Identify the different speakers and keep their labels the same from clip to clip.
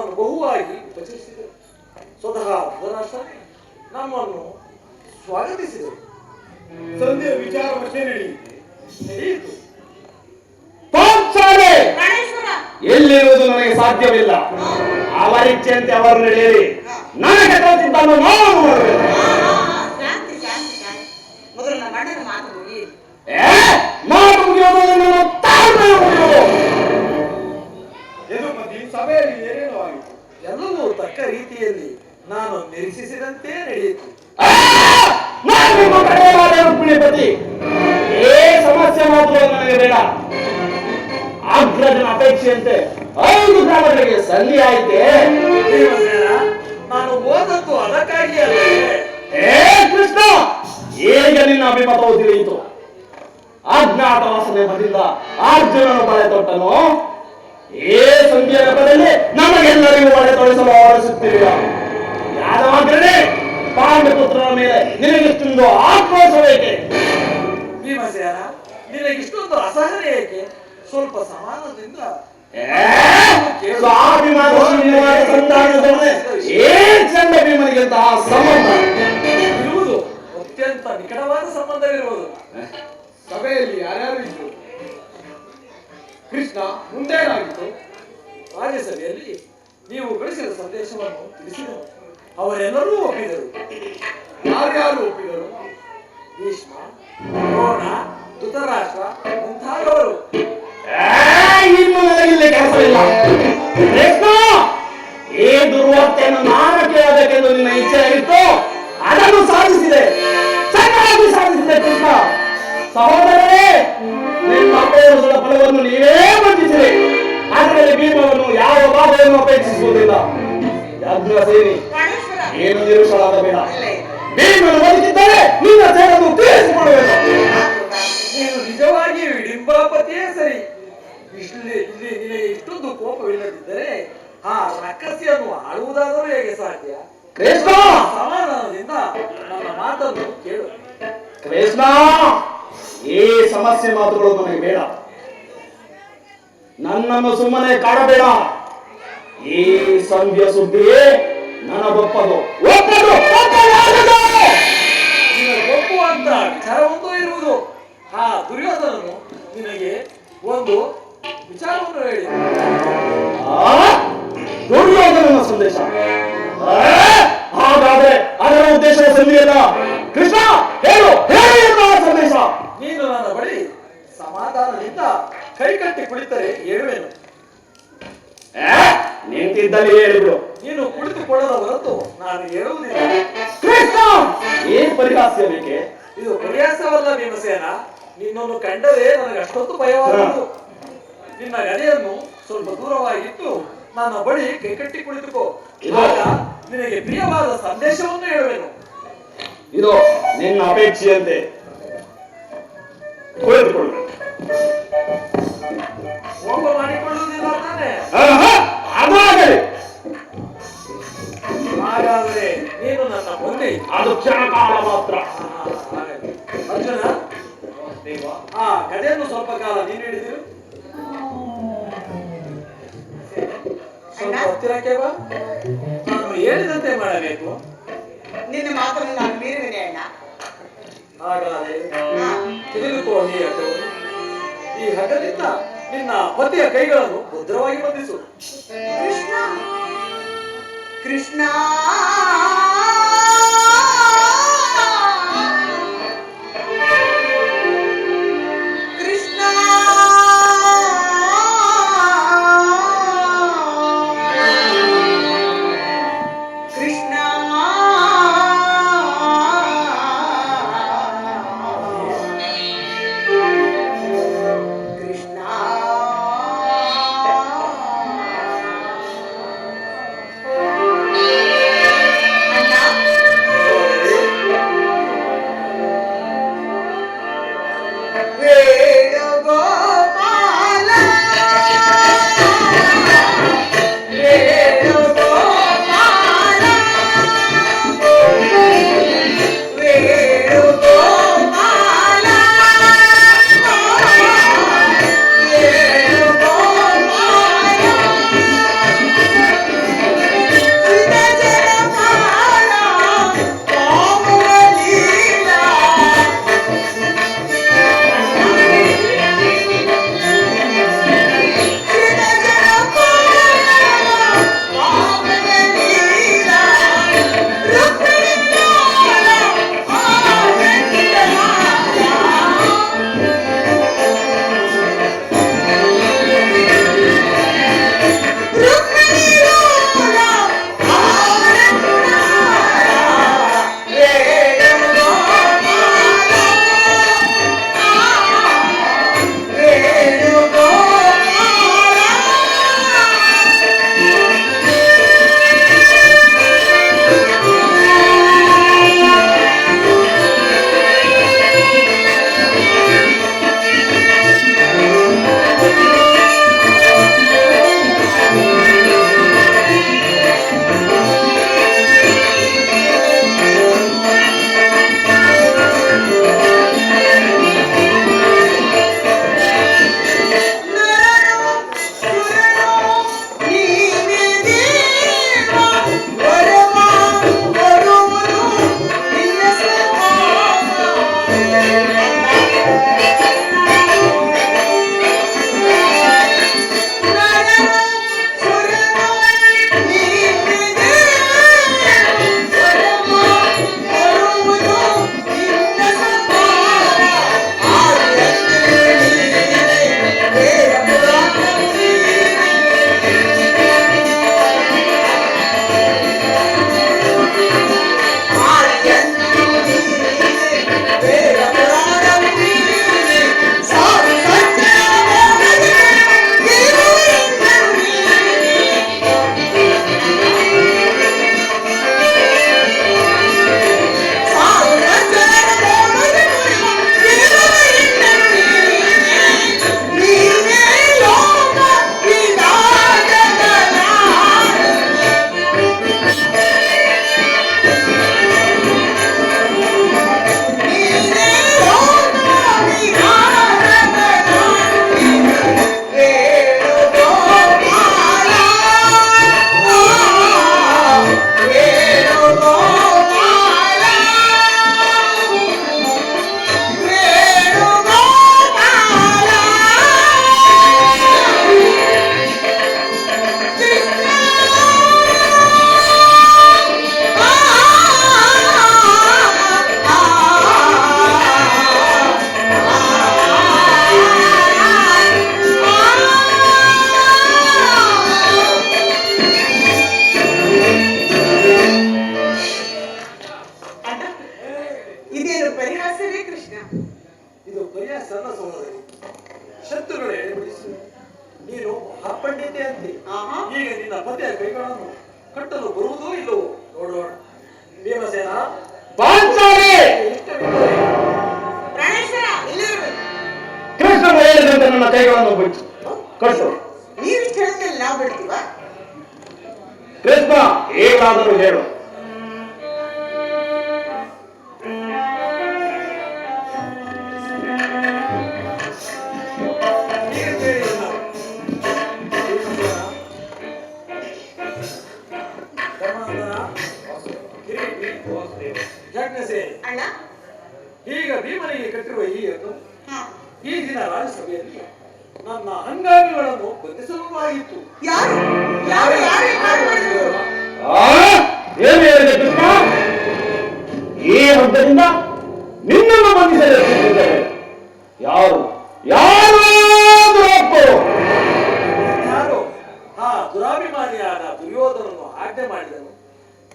Speaker 1: ನಮ್ಮನ್ನು ಬಹುವಾಗಿ ಉಪಚರಿಸಿದರು ಸ್ವತಃ ಧೃತರಾಷ್ಟ್ರ ನಮ್ಮನ್ನು ಸ್ವಾಗತಿಸಿದರು.
Speaker 2: ಸಂಧ್ಯೆ ವಿಚಾರ ಮತ್ತೆ
Speaker 1: ನಡೆಯಿತು
Speaker 3: ಎಲ್ಲಿರುವುದು ನನಗೆ ಸಾಧ್ಯವಿಲ್ಲ. ಅವರಿಚ್ಛೆಯಂತೆ ಅವರು ನಡೆಯಲಿ ನನಗೆ ತೋಚಿದ್ದನ್ನು ನಾನು ಮಾಡಬೇಕು
Speaker 4: ಹಾ, ಹಾ, ಹಾ, ಶಾಂತಿ ಶಾಂತಿ ಶಾಂತಿ. ಮೊದಲು ನಮ್ಮ ಮಾತು
Speaker 3: ಮುಗಿಯೋದು ನನ್ನ ತಾಳ್ಮೆ ಮುಗಿಯೋದು
Speaker 2: ಸಭೆಯಲ್ಲಿ ಏನೇನು ಆಯಿತು.
Speaker 1: ಎಲ್ಲವೂ ತಕ್ಕ ರೀತಿಯಲ್ಲಿ ನಾನು ನಿರೀಕ್ಷಿಸಿದಂತೆ ನಡೆಯಿತು.
Speaker 3: ನಾನು ನಿಮ್ಮ ಕಡೆಯವಾದ ರುಕ್ಮಿಣಿಪತಿ ಏ ಸಮಸ್ಯೆ ಮಾತ್ರ ನನಗೆ ಬೇಡ. ಅಗ್ರಜನ ಅಪೇಕ್ಷೆಯಂತೆ ಐದು ಗ್ರಾಮಗಳಿಗೆ ಸಲ್ಲಿ ಆಯ್ತೆ
Speaker 1: ನಾನು ಓದದ್ದು ಅದಕ್ಕಾಗಿ ಅಲ್ಲೇ.
Speaker 3: ಏ ಕೃಷ್ಣ ಈಗ ನಿನ್ನ ಅಭಿಮತವು ತಿಳಿಯಿತು ಅಜ್ಞಾತವಾಸನೆ ಮದಿಂದ ಅರ್ಜುನನು ಬಳೆ ತೊಟ್ಟನು ಏ ಸಂಧಿಯ ನೆಪದಲ್ಲಿ ನಮಗೆಲ್ಲರಿಗೂ ಮಳೆ ತೊಡಿಸಲು ಆವರಿಸುತ್ತಿಲ್ಲ ಯಾದವಾಗ್ರೇ ಪಾಂಡಪುತ್ರನ ಮೇಲೆ ನಿನಗಿಷ್ಟೊಂದು ಆಕ್ರೋಶ ಬೇಕೆ
Speaker 1: ಭೀಮಸೇನ ನಿನಗಿಷ್ಟೊಂದು ಅಸಹನೆ ಏಕೆ? ಸ್ವಲ್ಪ ಸಮಾನದಿಂದ
Speaker 3: ಸಂಬಂಧ.
Speaker 1: ಇರುವುದು ಅತ್ಯಂತ ನಿಕಟವಾದ ಸಂಬಂಧವಿರುವುದು.
Speaker 2: ಸಭೆಯಲ್ಲಿ ಯಾರ್ಯಾರು ಇದ್ರು? ಕೃಷ್ಣ ಮುಂದೇನಾಗಿತ್ತು
Speaker 1: ರಾಜ್ಯಸಭೆಯಲ್ಲಿ ನೀವು ಗಳಿಸಿದ ಸಂದೇಶವನ್ನು ತಿಳಿಸಿದರು. ಅವರೆಲ್ಲರೂ ಒಪ್ಪಿದರು.
Speaker 2: ಯಾರ್ಯಾರು ಒಪ್ಪಿದರು?
Speaker 1: ಭೀಷ್ಮ, ದ್ರೋಣ, ಧೃತರಾಷ್ಟ್ರ ಮುಂತಾದವರು.
Speaker 3: ಇನ್ನು ನನಗಿಲ್ಲಿ ಕೆಲಸವಿಲ್ಲ ಕೃಷ್ಣ, ಈ ದುರ್ವಾರ್ತೆಯನ್ನು ನಾನು ಕೇಳಬೇಕೆಂದು ನಿನ್ನ ಇಚ್ಛೆಯಾಗಿತ್ತು ಅದನ್ನು ಸಾಧಿಸಿದೆ. ಚೆನ್ನಾಗಿ ಸಾಧಿಸಿದೆ ಕೃಷ್ಣ. ಸಹೋದರರೇ ಯಾವ ಭಾಗವನ್ನು ಅಪೇಕ್ಷಿಸುವುದಿಲ್ಲ. ಯಜ್ಞ ಸೇರಿ. ಏನು ನಿರುಷಳಾಗಬೇಡ
Speaker 4: ಬೇಡ.
Speaker 3: ನೀನು ಬದುಕಿದ್ದರೆ ನಿನ್ನ ಸೇರನ್ನು ತೀರಿಸಿಕೊಳ್ಳಬೇಕು
Speaker 1: ನೀನು ನಿಜವಾಗಿಯೂ ಹಿಡಿಂಬಾಪತಿಯೇ ಸರಿ? ಇಲ್ಲಿ ಇಲ್ಲಿ ನಿನಗೆ ಇಷ್ಟೊಂದು ಕೋಪವಿಲ್ಲದಿದ್ದರೆ ಆ ರಕ್ಕಸಿಯನ್ನು ಆಳುವುದಾದರೂ ಹೇಗೆ ಸಾಧ್ಯ?
Speaker 3: ಕೃಷ್ಣ!
Speaker 1: ಸಮಾಧಾನದಿಂದ ನನ್ನ ಮಾತನ್ನು ಕೇಳು.
Speaker 3: ಕೃಷ್ಣ! ಈ ಸಮಸ್ಯೆ ಮಾತುಗಳು ನನಗೆ ಬೇಡ. ನನ್ನನ್ನು ಸುಮ್ಮನೆ ಕಾಡಬೇಡ. ಈ ಸಂಧ್ಯ ಸುದ್ದಿ ನನಗೊಪ್ಪದು ಒಪ್ಪದು
Speaker 1: ಒಪ್ಪುವಂತ ವಿಚಾರವೊಂದು ಇರುವುದು, ಆ ದುರ್ಯೋಧನನು ನಿನಗೆ ಒಂದು ವಿಚಾರವನ್ನು ಹೇಳಿ?
Speaker 3: ದುರ್ಯೋಧನನ ಸಂದೇಶ? ಹಾಗಾದ್ರೆ ಅದರ ಉದ್ದೇಶ ಸಂಧಿಯಲ್ಲ ಕೃಷ್ಣ, ಹೇಳು ಹೇಳು ಸಂದೇಶ
Speaker 1: ನೀನು ನನ್ನ ಬಳಿ ಸಮಾಧಾನದಿಂದ ಕೈಕಟ್ಟಿ ಕುಳಿತರೆ ಹೇಳುವೆನು?
Speaker 3: ನಿಂತಿದ್ದಲ್ಲಿ ಹೇಳಿಬಿಡು
Speaker 1: ನೀನು ಕುಳಿತುಕೊಳ್ಳದ ಹೊರತು ನಾನು ಹೇಳುವುದಿಲ್ಲ
Speaker 3: ಕೃಷ್ಣ! ಏನ್ ಪರಿಹಾಸ್ಯ ಬೇಕೆ
Speaker 1: ಇದು ಪರಿಹಾಸವಲ್ಲ ಭೀಮಸೇನ ನಿನ್ನನ್ನು ಕಂಡರೆ ನನಗೆ ಅಷ್ಟೊಂದು ಭಯವಾಗುವುದು ನಿನ್ನ ಗದೆಯನ್ನು ಸ್ವಲ್ಪ ದೂರವಾಗಿಟ್ಟು ನನ್ನ ಬಳಿ ಕೈಕಟ್ಟಿ ಕುಳಿತುಕೋ. ಇವಾಗ ನಿನಗೆ ಪ್ರಿಯವಾದ ಸಂದೇಶವನ್ನು ಹೇಳುವೆನು.
Speaker 3: ಇದು ನಿನ್ನ ಅಪೇಕ್ಷೆಯಂತೆ ಕುಳಿತುಕೊಳ್ಳು
Speaker 1: ಮಾಡಿಕೊಳ್ಳುವುದಿಲ್ಲ ತಾನೆ.
Speaker 3: ಆಹಾ, ಅದಾಗಲಿ
Speaker 1: ಹಾಗಾದರೆ ನೀನು ನನ್ನ ಮುಂದೆ
Speaker 3: ಅದು ಕ್ಷಣ ಕಾಲ ಮಾತ್ರ.
Speaker 1: ಅರ್ಜುನ ಆ ಗದೆಯನ್ನು ಸ್ವಲ್ಪ ಕಾಲ ನೀನು ಹಿಡಿದಿರು. ಸ್ವಲ್ಪ ಹತ್ತಿರಕ್ಕೆ ಬಾ. ನಾನು ಹೇಳಿದಂತೆ ಮಾಡಬೇಕು.
Speaker 4: ನಿನ್ನ ಮಾತನ್ನು ನಾನು ಮೀರಿದೆ ಅಣ್ಣ.
Speaker 1: ಹಾಗಾದ್ರೆ
Speaker 4: ಹಾ.
Speaker 1: ತಿಳಿದುಕೋ ನೀ ಹಗ್ಗವನ್ನು ಈ ಹಗಲಿಂದ ನಿನ್ನ ಪತಿಯ ಕೈಗಳನ್ನು ಭದ್ರವಾಗಿ ಬಂಧಿಸು.
Speaker 4: ಕೃಷ್ಣ. ಕೃಷ್ಣ. ಕೃಷ್ಣ
Speaker 1: ಅಲ್ಲ ಸಹೋದರಿ ಶತ್ರುಗಳ ನೀನು ಮಹಾಪಂಡಿತೆ ಅಂತೆ. ಈಗ ನಿನ್ನ ಪತಿಯ ಕೈಗಳನ್ನು ಕಟ್ಟಲು ಬರುವುದೋ ಇಲ್ಲವೋ? ನೋಡೋಣ ಭೀಮಸೇನ
Speaker 3: ಕೃಷ್ಣನು ಹೇಳಿದಂತೆ ನನ್ನ ಕೈಗಳನ್ನು ಬಿಟ್ಟು ಕಟ್ಟು.
Speaker 4: ನೀವು
Speaker 3: ಕೃಷ್ಣ ಹೇಗಾದರೂ ಹೇಳು.
Speaker 4: ಅಣ್ಣ?
Speaker 1: ಈಗ ಭೀಮನಿಗೆ ಕಟ್ಟಿರುವ ಈ ಅದು
Speaker 4: ಹಾ.
Speaker 1: ಈ ದಿನ ರಾಜ್ಯಸಭೆಯಲ್ಲಿ ನನ್ನ ಅಂಗಾಂಗಗಳನ್ನು ಬಂಧಿಸಲುವಾಗಿತ್ತು
Speaker 4: ಯಾರು? ಯಾರು?
Speaker 3: ಏನು ಹೇಳಿದೆ ಕೃಷ್ಣ? ಈ ಹಂತದಿಂದ ನಿನ್ನನ್ನು ಬಂಧಿಸಲಿದ್ದಾರೆ ಯಾರು? ಯಾರು?
Speaker 1: ಯಾರು ಆ ದುರಾಭಿಮಾನಿಯಾದ ದುರ್ಯೋಧನನ್ನು ಆಜ್ಞೆ ಮಾಡಿದನು.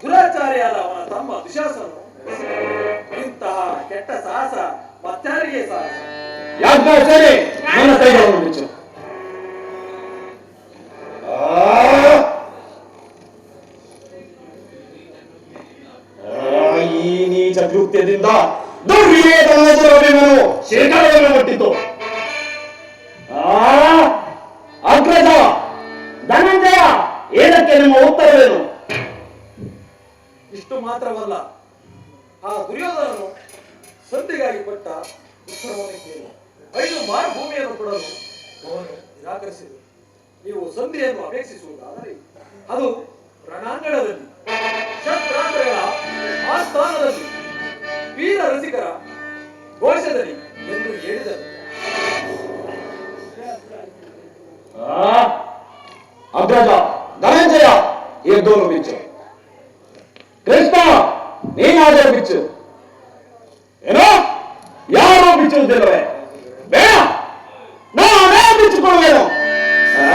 Speaker 1: ದುರಾಚಾರಿಯಾದ ಅವನ ತಮ್ಮ ದುಶಾಸನು
Speaker 3: ಯಾಕೆ ಸರಿ ನನ್ನ ಕೈಗಳನ್ನು
Speaker 1: ರಣಾಂಗಣದಲ್ಲಿ ಶಸ್ತ್ರಾಸ್ತ್ರಗಳ ಆಸ್ಥಾನದಲ್ಲಿ ವೀರ ರಸಿಕರ ಘೋಷದಲ್ಲಿ ಎಂದು ಹೇಳಿದರು
Speaker 3: ಆ, ಅಗ್ರಜ ಧನಂಜಯ ಎದ್ದೋನು ಬಿಚ್ಚು ಕೃಷ್ಣ ನೀನಾದರೂ ಬಿಚ್ಚು ಏನೋ ಯಾರು ಬಿಚ್ಚುವುದಿಲ್ಲವೇ ಬೇಡ ನಾನೇ ಬಿಚ್ಚಿಕೊಳ್ಳುವೆನು ಆ,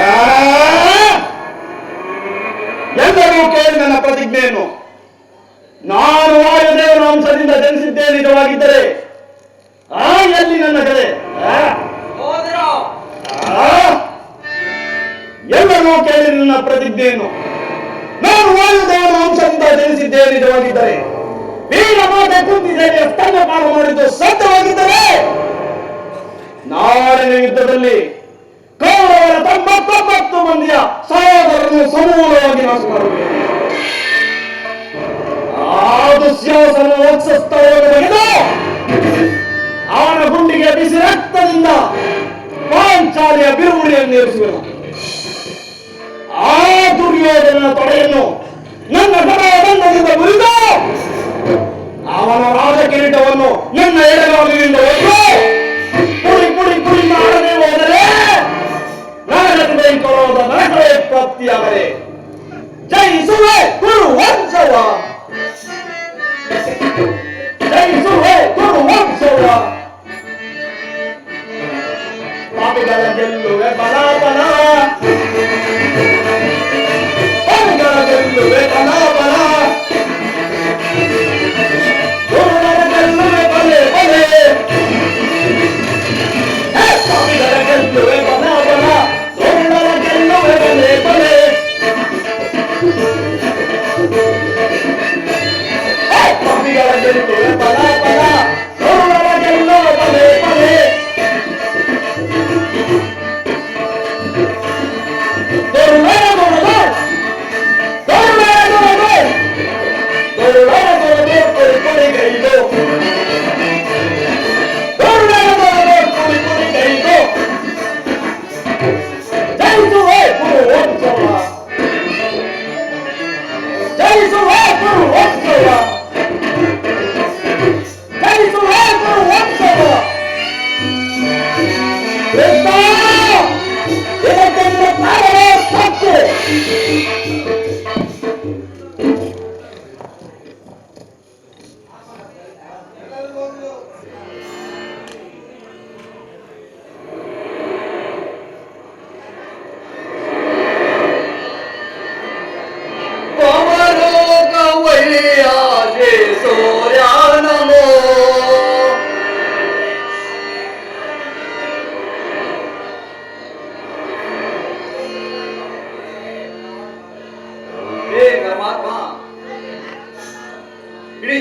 Speaker 3: ಎಲ್ಲರೂ ಕೇಳಿ ನನ್ನ ಪ್ರತಿಜ್ಞೆಯನ್ನು. ನಾನು ವಾಯುದೇವನ ಅಂಶದಿಂದ ಜನಿಸಿದ್ದೇ ನಿಜವಾಗಿದ್ದರೆ ಆ ಎಲ್ಲಿ ನನ್ನ ಕಲೆ? ಎಲ್ಲರೂ ಕೇಳಿ ನನ್ನ ಪ್ರತಿಜ್ಞೆಯನ್ನು. ನಾನು ವಾಯುದೇವನ ಅಂಶದಿಂದ ಜನಿಸಿದ್ದೇ ನಿಜವಾಗಿದ್ದರೆ ವೀರ ಮಾತೆ ಕುಂತಿದ್ದೇನೆ ಸ್ತನ್ಯಪಾನ ಮಾಡಿದ್ದು ಸತ್ಯವಾಗಿದ್ದರೆ ನಾಳಿನ ಯುದ್ಧದಲ್ಲಿ ಕೌರವರ ತೊಂಬತ್ತೊಂಬತ್ತು ಮಂದಿಯ ಸಹೋದರನ್ನು ಸಮೂಲವಾಗಿ ನಾಶ ಮಾಡುತ್ತೇನೆ ಆ ದುಶ್ಯಾಸನ ತೆಗೆದು ಅವನ ಗುಂಡಿಗೆ ಬಿಸಿ ರಕ್ತದಿಂದ ಪಾಂಚಾಲಿಯ ಬಿರುಗುಡಿಯನ್ನು ಏರಿಸುವೆನು ಆ ದುರ್ಯೋಧನನ ತೊಡೆಯನ್ನು ನನ್ನ ದಂಡದಿಂದ ಮುರಿದು ಅವನ ರಾಜಕಿರೀಟವನ್ನು ನನ್ನ ಎಡಗಾಲಿನಿಂದ soa. Eles não é, todo mundo soa. Papi galera, é balada.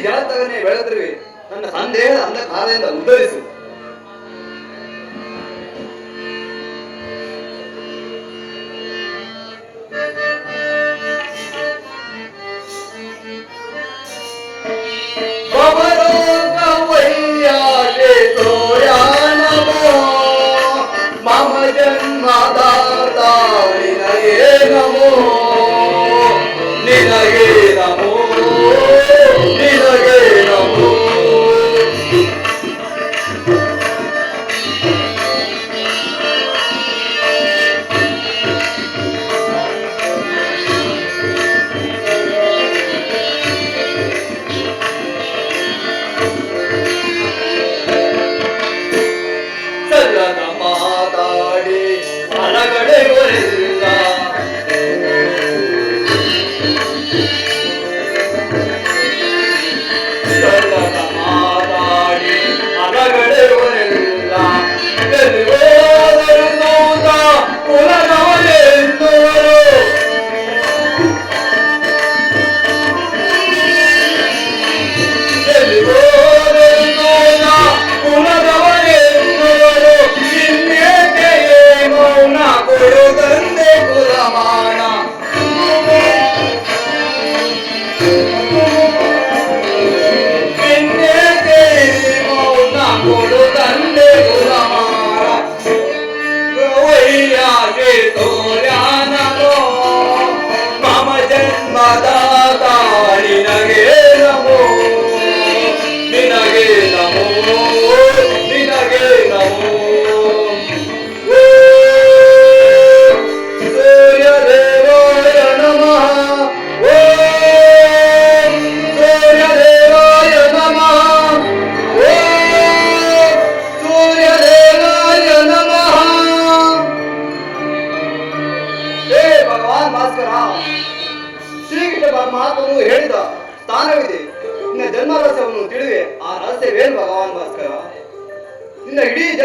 Speaker 5: ಜಗತ್ತವನ್ನೇ ಬೆಳೆದ್ರಿ. ನನ್ನ ಸಂದೇಹದ ಅಂಧಕಾರದಿಂದ ಉದ್ಧರಿಸು.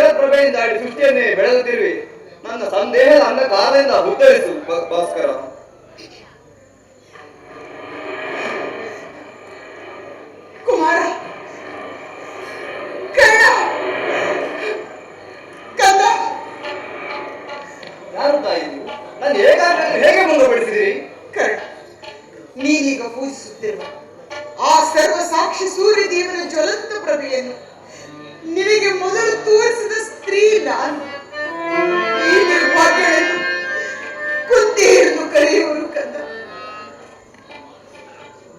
Speaker 5: ದೇವರ ಪ್ರಭೆಯಿಂದ ಅಡಿ ಸೃಷ್ಟಿಯನ್ನೇ ಬೆಳೆದಿರುವೆ ನನ್ನ ಸಂದೇಹದ ಅಂಧಕಾರದಿಂದ ಉದ್ಧರಿಸು ಭಾಸ್ಕರ.
Speaker 4: ಕುಮಾರ!
Speaker 5: ಯಾರು ತಾಯಿ ನಾನು ಹೇಗಾಗ ಹೇಗೆ ಮುಂದುವರಿಸಿದಿರಿ
Speaker 4: ಕರೆಕ್ಟ್ ನೀನೀಗ ಪೂಜಿಸುತ್ತಿರುವ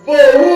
Speaker 5: Wow.